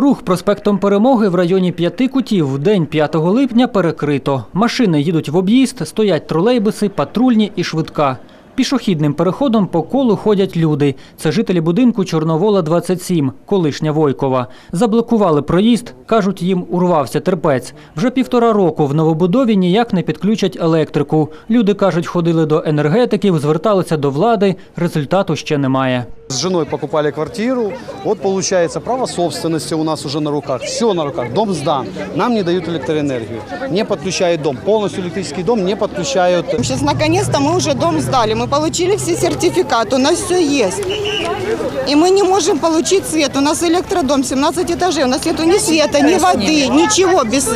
Рух проспектом Перемоги в районі п'яти кутів в день 5 липня перекрито. Машини їдуть в об'їзд, стоять тролейбуси, патрульні і швидка. Пішохідним переходом по колу ходять люди. Це жителі будинку Чорновола 27, колишня Войкова. Заблокували проїзд, кажуть, їм урвався терпець. Вже півтора року в новобудові ніяк не підключать електрику. Люди кажуть, ходили до енергетиків, зверталися до влади. Результату ще немає. С женой покупали квартиру. Вот получается, право собственности у нас уже на руках. Все на руках. Дом сдан. Нам не дают электроэнергию. Не подключают дом. Полностью электрический дом не подключают. Сейчас наконец-то мы уже дом сдали, мы получили все сертификаты, у нас все есть. И мы не можем получить свет. У нас электродом, 17 этажей, у нас нету ни света, ни воды, ничего без...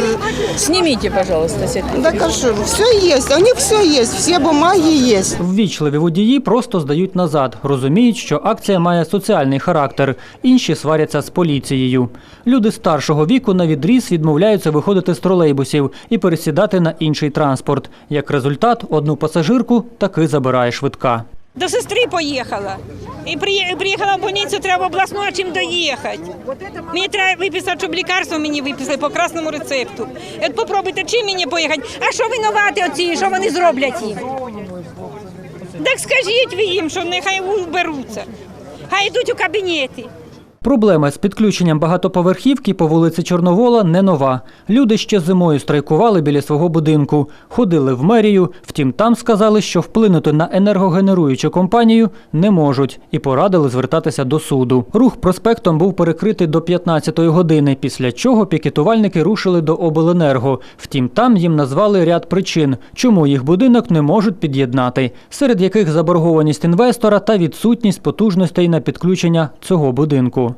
Снимите, пожалуйста, сетку. Докажу, все есть, у них все есть, все бумаги есть. Ввічливі водії просто здають назад, розуміють, що акція має соціальний характер. Інші сваряться з поліцією. Люди старшого віку на відріз відмовляються виходити з тролейбусів і пересідати на інший транспорт. Як результат, одну пасажирку таки забирає швидка. До сестри поїхала. І приїхала в больницю, треба обласну, чим доїхати. Мені треба виписати, щоб лікарство мені виписали по красному рецепту. От попробуйте, чим мені поїхати. А що винувати оці, що вони зроблять їм? Так скажіть ви їм, що нехай уберуться. Хай йдуть у кабінети. Проблема з підключенням багатоповерхівки по вулиці Чорновола не нова. Люди ще зимою страйкували біля свого будинку, ходили в мерію, втім там сказали, що вплинути на енергогенеруючу компанію не можуть і порадили звертатися до суду. Рух проспектом був перекритий до 15-ї години, після чого пікетувальники рушили до обленерго. Втім, там їм назвали ряд причин, чому їх будинок не можуть під'єднати, серед яких заборгованість інвестора та відсутність потужностей на підключення цього будинку.